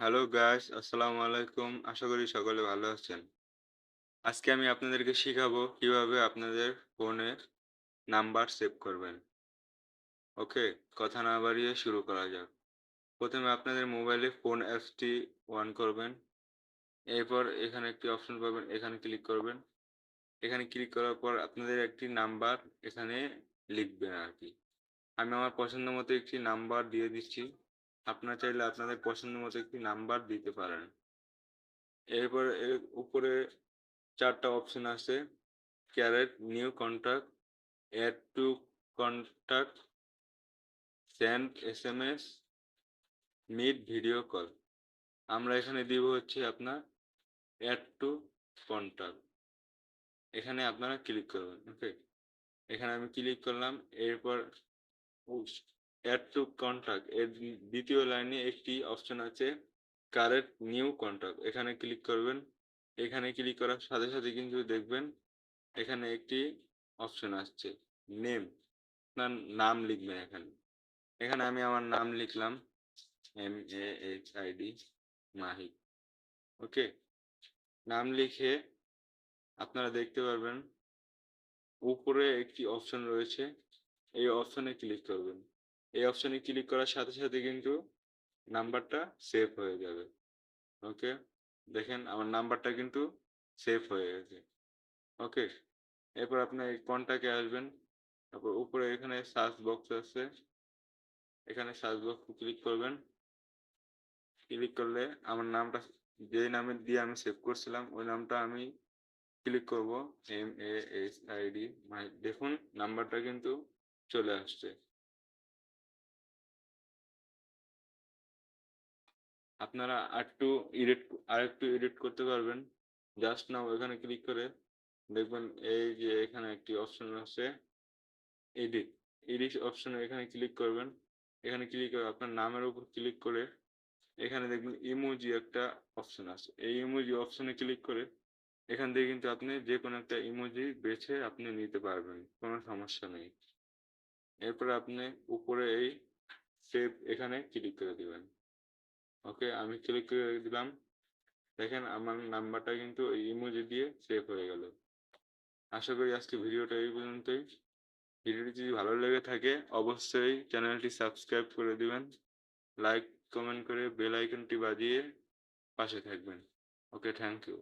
Hello guys আসসালামু আলাইকুম আশা করি সকলে ভালো আছেন। আজকে আমি আপনাদেরকে শিখাবো কীভাবে আপনাদের ফোনের নাম্বার সেভ করবেন। ওকে, কথা না বাড়িয়ে শুরু করা যাক। প্রথমে আপনাদের মোবাইলে ফোন অ্যাপসটি অন করবেন। এরপর এখানে একটি অপশন পাবেন, এখানে ক্লিক করবেন। এখানে ক্লিক করার পর আপনাদের একটি নাম্বার এখানে লিখবেন আর কি। আমি আমার পছন্দ মতো একটি নাম্বার দিয়ে দিচ্ছি। আপনারা চাইলে আপনাদের পছন্দ মতো একটি নাম্বার দিতে পারেন। এরপর এর উপরে চারটা অপশন আছে। Create new contact add to contact send S M S meet video call আমরা এখানে দিব হচ্ছে আপনার অ্যাড টু কন্ট্যাক্ট এখানে আপনারা ক্লিক করবেন ওকে এখানে আমি ক্লিক করলাম, এরপর অ্যাড টু কন্ট্যাক্ট এর দ্বিতীয় লাইনে একটি অপশন আছে কারেক্ট নিউ কন্ট্যাক্ট এখানে ক্লিক করবেন। এখানে ক্লিক করার সাথে সাথে কিন্তু দেখবেন, এখানে একটি অপশন আসছে নেম আপনার নাম লিখবেন এখানে। এখানে আমি আমার নাম লিখলাম M A H I D Mahik. Okay নাম লিখে আপনারা দেখতে পারবেন, উপরে একটি অপশন রয়েছে, এই অপশনে ক্লিক করবেন। এই অপশনে ক্লিক করার সাথে সাথে কিন্তু নাম্বারটা সেভ হয়ে যাবে। ওকে দেখেন আমার নাম্বারটা কিন্তু সেভ হয়ে গেছে। ওকে এরপর আপনি কন্ট্যাক্টে আসবেন? তারপর উপরে এখানে সার্চ বক্স আছে। এখানে সার্চ বক্স ক্লিক করবেন। ক্লিক করলে আমার নামটা, যে নামে দিয়ে আমি সেভ করছিলাম, ওই নামটা আমি ক্লিক করব। M A S I D দেখুন নাম্বারটা কিন্তু চলে আসছে। আপনারা আরেকটু এডিট আরেকটু এডিট করতে পারবেন। জাস্ট নাও এখানে ক্লিক করে দেখবেন এই যে এখানে একটি অপশন আছে এডিট এডিট অপশনে এখানে ক্লিক করবেন। এখানে ক্লিক করে আপনার নামের উপর ক্লিক করে এখানে দেখবেন ইমোজি একটা অপশন আছে। এই ইমোজি অপশনে ক্লিক করে এখান থেকে কিন্তু আপনি যে কোনো একটা ইমোজি বেছে আপনি নিতে পারবেন, কোনো সমস্যা নেই। এরপর আপনি উপরে এই সেভ এখানে ক্লিক করে দিবেন। ওকে আমি ক্লিক করে দিলাম। দেখেন আমার নাম্বারটা কিন্তু ইমোজি দিয়ে সেভ হয়ে গেল। আশা করি আজকে ভিডিওটা এই পর্যন্তই। ভিডিওটি যদি ভালো লেগে থাকে, অবশ্যই চ্যানেলটি সাবস্ক্রাইব করে দিবেন। লাইক কমেন্ট করে বেল আইকনটি বাজিয়ে পাশে থাকবেন। Okay thank you